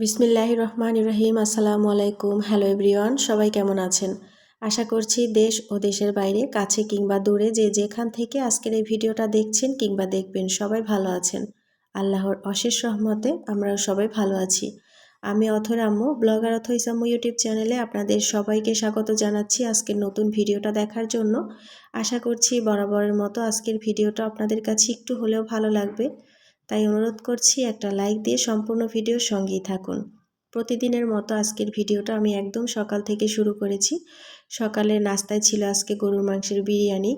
বিসমিল্লাহ রহমান রহিম, আসসালামু আলাইকুম। হ্যালো এভরিওয়ান সবাই কেমন আছেন? আশা করছি দেশ ও দেশের বাইরে, কাছে কিংবা দূরে যে যেখান থেকে আজকের এই ভিডিওটা দেখছেন কিংবা দেখবেন, সবাই ভালো আছেন। আল্লাহর অশেষ রহমতে আমরাও সবাই ভালো আছি। আমি অথর আম্মু, ব্লগার অথ ইসাম্মু ইউটিউব চ্যানেলে আপনাদের সবাইকে স্বাগত জানাচ্ছি আজকের নতুন ভিডিওটা দেখার জন্য। আশা করছি বরাবরের মতো আজকের ভিডিওটা আপনাদের কাছে একটু হলেও ভালো লাগবে। তাই অনুরোধ করছি একটা লাইক দিয়ে সম্পূর্ণ ভিডিও সঙ্গেই থাকুন। প্রতিদিনের মতো আজকের ভিডিওটা আমি একদম সকাল থেকে শুরু করেছি। সকালে নাস্তায় ছিল আজকে গরুর মাংসের বিরিয়ানি।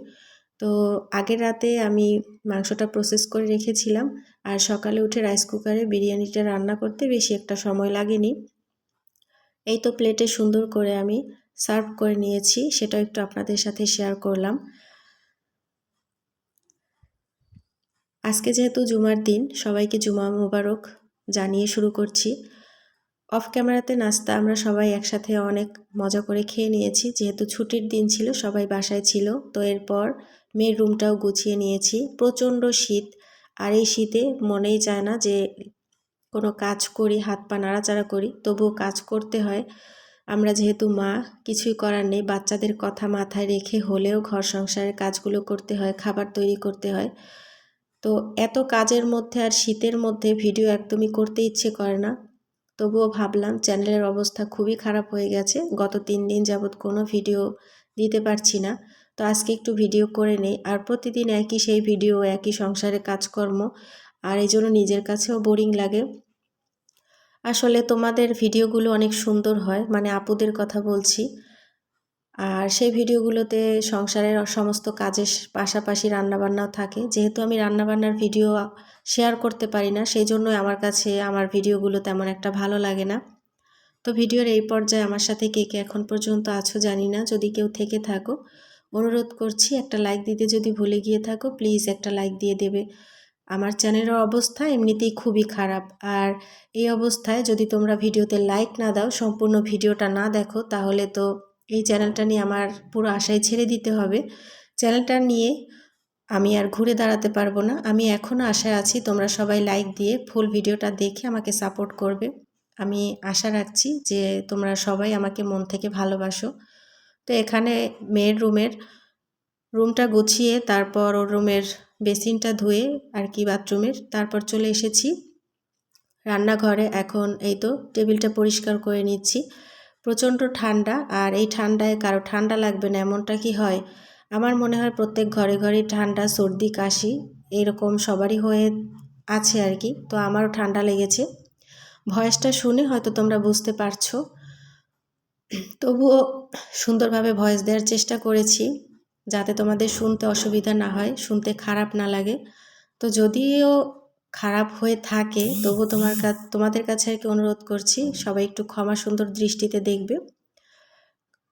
তো আগের রাতে আমি মাংসটা প্রসেস করে রেখেছিলাম। আর সকালে উঠে রাইস কুকারে বিরিয়ানিটা রান্না করতে বেশি একটা সময় লাগেনি। এই তো প্লেটে সুন্দর করে আমি সার্ভ করে নিয়েছি। সেটাও একটু আপনাদের সাথে শেয়ার করলাম। আজকে যেহেতু জুমার দিন, সবাইকে জুমা মুবারক জানিয়ে শুরু করছি। অফ ক্যামেরাতে নাস্তা আমরা সবাই একসাথে অনেক মজা করে খেয়ে নিয়েছি। যেহেতু ছুটির দিন ছিল, সবাই বাসায় ছিল, তো এরপর মেয়ের রুমটাও গুছিয়ে নিয়েছি। প্রচণ্ড শীত, আর এই শীতে মনেই যায় না যে কোনো কাজ করি, হাত পা নাড়াচাড়া করি, তবুও কাজ করতে হয়। আমরা যেহেতু মা, কিছুই করার নেই, বাচ্চাদের কথা মাথায় রেখে হলেও ঘর সংসারের কাজগুলো করতে হয়, খাবার তৈরি করতে হয়। তো এত কাজের মধ্যে আর শীতের মধ্যে ভিডিও একদমই করতে ইচ্ছে করে না। তবুও ভাবলাম চ্যানেলের অবস্থা খুবই খারাপ হয়ে গেছে। গত তিন দিন যাবৎ কোনো ভিডিও দিতে পারছি না। তো আজকে একটু ভিডিও করে নেই। আর প্রতিদিন একই সেই ভিডিও, একই সংসারে কাজকর্ম, আর এই জন্য নিজের কাছেও বোরিং লাগে। আসলে তোমাদের ভিডিওগুলো অনেক সুন্দর হয়। মানে আপুদের কথা বলছি। আর সেই ভিডিওগুলোতে সংসারের সমস্ত কাজের পাশাপাশি রান্নাবান্নাও থাকে। যেহেতু আমি রান্নাবান্নার ভিডিও শেয়ার করতে পারি না, সেই জন্যই আমার কাছে আমার ভিডিওগুলো তেমন একটা ভালো লাগে না। তো ভিডিওর এই পর্যায়ে আমার সাথে কে কে এখন পর্যন্ত আছো জানি না, যদি কেউ থেকে থাকো, অনুরোধ করছি একটা লাইক দিতে যদি ভুলে গিয়ে থাকো প্লিজ একটা লাইক দিয়ে দেবে। আমার চ্যানেলের অবস্থা এমনিতেই খুবই খারাপ। আর এই অবস্থায় যদি তোমরা ভিডিওতে লাইক না দাও, সম্পূর্ণ ভিডিওটা না দেখো, তাহলে তো এই চ্যানেলটা নিয়ে আমার পুরো আশায় ছেড়ে দিতে হবে। চ্যানেলটা নিয়ে আমি আর ঘুরে দাঁড়াতে পারব না। আমি এখনও আশায় আছি তোমরা সবাই লাইক দিয়ে ফুল ভিডিওটা দেখে আমাকে সাপোর্ট করবে। আমি আশা রাখছি যে তোমরা সবাই আমাকে মন থেকে ভালোবাসো। তো এখানে মেয়ের রুমের, রুমটা গুছিয়ে তারপর ওর রুমের বেসিনটা ধুয়ে আর কি বাথরুমের, তারপর চলে এসেছি। রান্নাঘরে এখন এই তো টেবিলটা পরিষ্কার করে নিচ্ছি। প্রচণ্ড ঠান্ডা আর এই ঠান্ডায় কারও ঠান্ডা লাগবে না, এমনটা কি হয়? আমার মনে হয় প্রত্যেক ঘরে ঘরে ঠান্ডা, সর্দি, কাশি এরকম সবারই হয়ে আছে আর কি, তো আমারও ঠান্ডা লেগেছে। ভয়েসটা শুনে হয়তো তোমরা বুঝতে পারছ। তবুও সুন্দরভাবে ভয়েস দেওয়ার চেষ্টা করেছি যাতে তোমাদের শুনতে অসুবিধা না হয়, শুনতে খারাপ না লাগে। তো যদিও খারাপ হয়ে থাকে, তবু তোমার কাছে তোমাদের কাছে আর কি অনুরোধ করছি, সবাই একটু ক্ষমা সুন্দর দৃষ্টিতে দেখবে।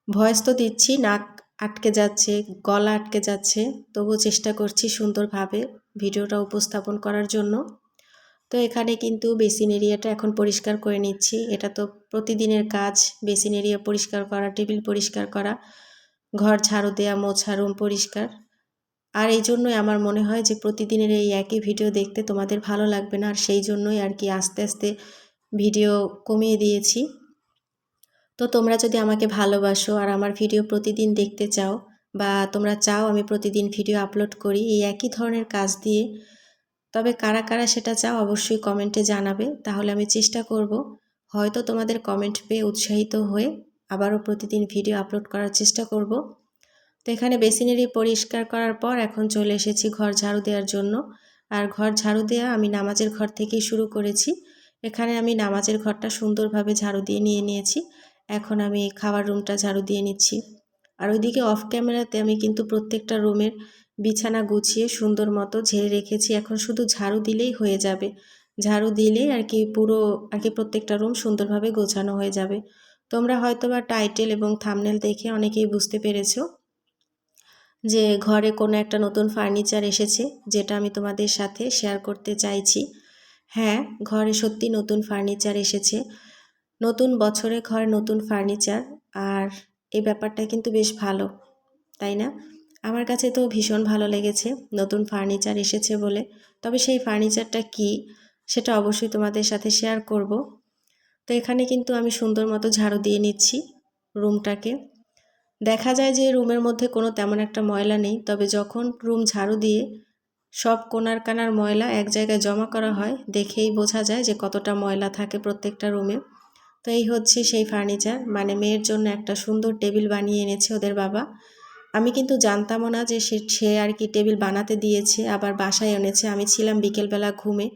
ভয়েস তো দিচ্ছি, নাক আটকে যাচ্ছে, গলা আটকে যাচ্ছে, তবু চেষ্টা করছি সুন্দরভাবে ভিডিওটা উপস্থাপন করার জন্য। তো এখানে কিন্তু বেসিন এরিয়াটা এখন পরিষ্কার করে নিচ্ছি, এটা তো প্রতিদিনের কাজ, বেসিন এরিয়া পরিষ্কার করা, টেবিল পরিষ্কার করা, ঘর ঝাড়ু দেওয়া মোছা, রুম পরিষ্কার। আর এই জন্যই আমার মনে হয় যে প্রতিদিনের এই একই ভিডিও দেখতে তোমাদের ভালো লাগবে না, আর সেই জন্যই আর কি আস্তে আস্তে ভিডিও কমিয়ে দিয়েছি। তো তোমরা যদি আমাকে ভালোবাসো আর আমার ভিডিও প্রতিদিন দেখতে চাও বা তোমরা চাও আমি প্রতিদিন ভিডিও আপলোড করি এই একই ধরনের কাজ দিয়ে, তবে কারা কারা সেটা চাও অবশ্যই কমেন্টে জানাবে, তাহলে আমি চেষ্টা করব হয়তো তোমাদের কমেন্ট পেয়ে উৎসাহিত হয়ে আবারও প্রতিদিন ভিডিও আপলোড করার চেষ্টা করব। তো এখানে বেসিনারি পরিষ্কার করার পর এখন চলে এসেছি ঘর ঝাড়ু দেওয়ার জন্য। আর ঘর ঝাড়ু দেওয়া আমি নামাজের ঘর থেকেই শুরু করেছি। এখানে আমি নামাজের ঘরটা সুন্দরভাবে ঝাড়ু দিয়ে নিয়ে নিয়েছি। এখন আমি খাবার রুমটা ঝাড়ু দিয়ে নিচ্ছি। আর ওইদিকে অফ ক্যামেরাতে আমি কিন্তু প্রত্যেকটা রুমের বিছানা গুছিয়ে সুন্দর মতো ঝেড়ে রেখেছি। এখন শুধু ঝাড়ু দিলেই হয়ে যাবে। ঝাড়ু দিলেই আর কি পুরো আর কি প্রত্যেকটা রুম সুন্দরভাবে গোছানো হয়ে যাবে। তোমরা হয়তো বা টাইটেল এবং থামনেল দেখে অনেকেই বুঝতে পেরেছ। যে ঘরে কোনো একটা নতুন ফার্নিচার এসেছে, যেটা আমি তোমাদের সাথে শেয়ার করতে চাইছি। হ্যাঁ ঘরে সত্যি নতুন ফার্নিচার এসেছে। নতুন বছরে ঘরে নতুন ফার্নিচার আর এই ব্যাপারটা কিন্তু বেশ ভালো, তাই না? আমার কাছে তো ভীষণ ভালো লেগেছে নতুন ফার্নিচার এসেছে বলে। তবে সেই ফার্নিচারটা কি, সেটা অবশ্যই তোমাদের সাথে শেয়ার করব। তো এখানে কিন্তু আমি সুন্দর মতো ঝাড়ু দিয়ে নিচ্ছি রুমটাকে দেখা যায় যে রুমের মধ্যে কোনো তেমন একটা ময়লা নেই, তবে যখন রুম ঝাড়ু দিয়ে সব কোনার কানার ময়লা এক জায়গায় জমা করা হয়, দেখেই বোঝা যায় যে কতটা ময়লা থাকে প্রত্যেকটা রুমে। তো এই হচ্ছে সেই ফার্নিচার। মানে মেয়ের জন্য একটা সুন্দর টেবিল বানিয়ে এনেছে ওদের বাবা। আমি কিন্তু জানতামও না যে সে সে আর কি টেবিল বানাতে দিয়েছে, আবার বাসায় এনেছে। আমি ছিলাম বিকেলবেলা ঘুমে।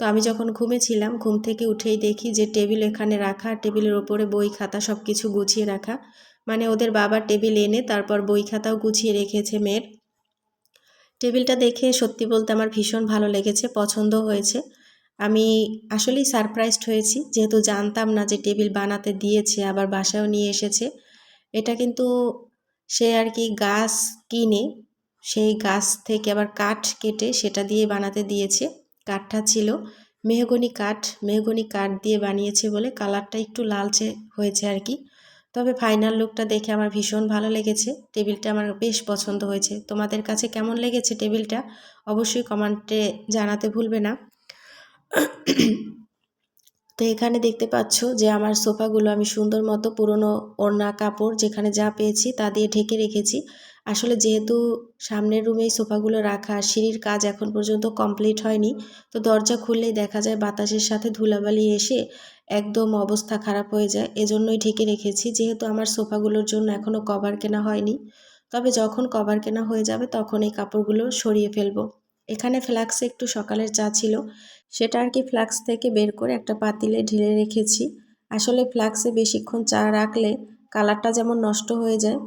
তো আমি যখন ঘুমেছিলাম, ঘুম থেকে উঠেই দেখি যে টেবিল এখানে রাখা, টেবিলের ওপরে বই, খাতা সব কিছু গুছিয়ে রাখা। মানে ওদের বাবা টেবিল এনে তারপর বই খাতাও গুছিয়ে রেখেছে মেয়ের। টেবিলটা দেখে সত্যি বলতে আমার ভীষণ ভালো লেগেছে পছন্দ হয়েছে। আমি আসলেই সারপ্রাইজড হয়েছি, যেহেতু জানতাম না যে টেবিল বানাতে দিয়েছে, আবার বাসায়ও নিয়ে এসেছে। এটা কিন্তু সে আর কি গাছ কিনে, সেই গাছ থেকে আবার কাঠ কেটে সেটা দিয়ে বানাতে দিয়েছে। কাঠটা ছিল মেহগনি কাঠ মেহগনি কাঠ দিয়ে বানিয়েছে বলে কালারটা একটু লালচে হয়েছে আর কি। তবে ফাইনাল লুকটা দেখে আমার ভীষণ ভালো লেগেছে। টেবিলটা আমার বেশ পছন্দ হয়েছে। তোমাদের কাছে কেমন লেগেছে টেবিলটা অবশ্যই কমেন্টে জানাতে ভুলবে না। তো এখানে দেখতে পাচ্ছ যে আমার সোফাগুলো আমি সুন্দর মতো পুরনো ওড়না কাপড় যেখানে যা পেয়েছি তা দিয়ে ঢেকে রেখেছি। আসলে যেহেতু সামনের রুমে এই সোফাগুলো রাখা, সিঁড়ির কাজ এখন পর্যন্ত কমপ্লিট হয়নি, তো দরজা খুললেই দেখা যায় বাতাসের সাথে ধুলাবালি এসে একদম অবস্থা খারাপ হয়ে যায়। এজন্যই ঢেকে রেখেছি, যেহেতু আমার সোফাগুলোর জন্য এখনও কভার কেনা হয়নি। তবে যখন কভার কেনা হয়ে যাবে তখন এই কাপড়গুলো সরিয়ে ফেলব। এখানে ফ্লাক্সে একটু সকালের চা ছিল, সেটা আর কি ফ্লাক্স থেকে বের করে একটা পাতিলে ঢেলে রেখেছি। আসলে ফ্লাক্সে বেশিক্ষণ চা রাখলে কালারটা যেমন নষ্ট হয়ে যায়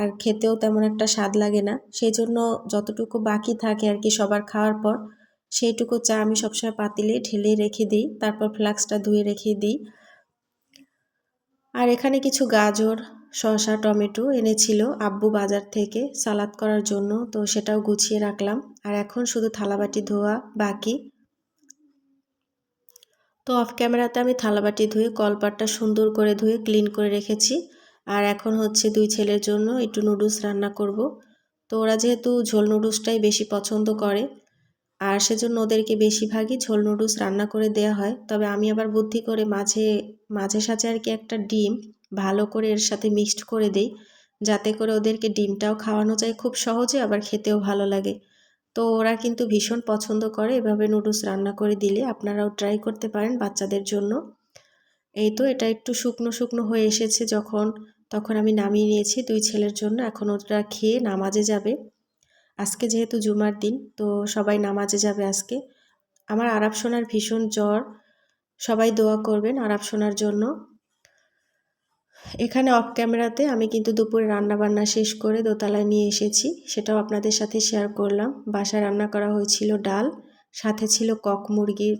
আর খেতেও তেমন একটা স্বাদ লাগে না। সেই জন্য যতটুকু বাকি থাকে আর কি সবার খাওয়ার পর, সেইটুকু চা আমি সবসময় পাতিলে ঢেলে রেখে দিই, তারপর ফ্লাক্সটা ধুয়ে রেখে দিই। আর এখানে কিছু গাজর, শসা, টমেটো এনেছিল আব্বু বাজার থেকে সালাদ করার জন্য, তো সেটাও গুছিয়ে রাখলাম। আর এখন শুধু থালাবাটি ধোয়া বাকি। তো অফ ক্যামেরাতে আমি থালাবাটি ধুয়ে কলপাটটা সুন্দর করে ধুয়ে ক্লিন করে রেখেছি। আর এখন হচ্ছে দুই ছেলের জন্য একটু নুডলস রান্না করব। তো ওরা যেহেতু ঝোল নুডলসটাই বেশি পছন্দ করে, আর সেজন্য ওদেরকে বেশিরভাগই ঝোল নুডলস রান্না করে দেওয়া হয়। তবে আমি আবার বুদ্ধি করে মাঝে মাঝে সাঝে আর কি একটা ডিম ভালো করে এর সাথে মিক্সড করে দেই, যাতে করে ওদেরকে ডিমটাও খাওয়ানো যায় খুব সহজে, আবার খেতেও ভালো লাগে। তো ওরা কিন্তু ভীষণ পছন্দ করে এভাবে নুডলস রান্না করে দিলে। আপনারাও ট্রাই করতে পারেন বাচ্চাদের জন্য। এই তো এটা একটু শুকনো শুকনো হয়ে এসেছে যখন। তখন আমি নামিয়ে নিয়েছি দুই ছেলের জন্য। এখন ওরা খেয়ে নামাজে যাবে। আজকে যেহেতু জুমার দিন, তো সবাই নামাজে যাবে আজকে। আমার আরব সোনার ভীষণ জ্বর। সবাই দোয়া করবেন আরব সোনার জন্য। এখানে অফ ক্যামেরাতে আমি কিন্তু দুপুরে রান্না বান্না শেষ করে দোতলায় নিয়ে এসেছি। সেটাও আপনাদের সাথে শেয়ার করলাম। বাসায় রান্না করা হয়েছিল ডাল, সাথে ছিল কক মুরগির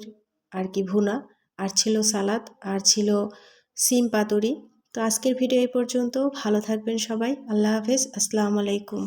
আর কি ভুনা। আর ছিল সালাদ, আর ছিল সিম পাতুরি। তো আজকের ভিডিও এই পর্যন্ত। ভালো থাকবেন সবাই। আল্লাহ হাফেজ। আসসালামু আলাইকুম।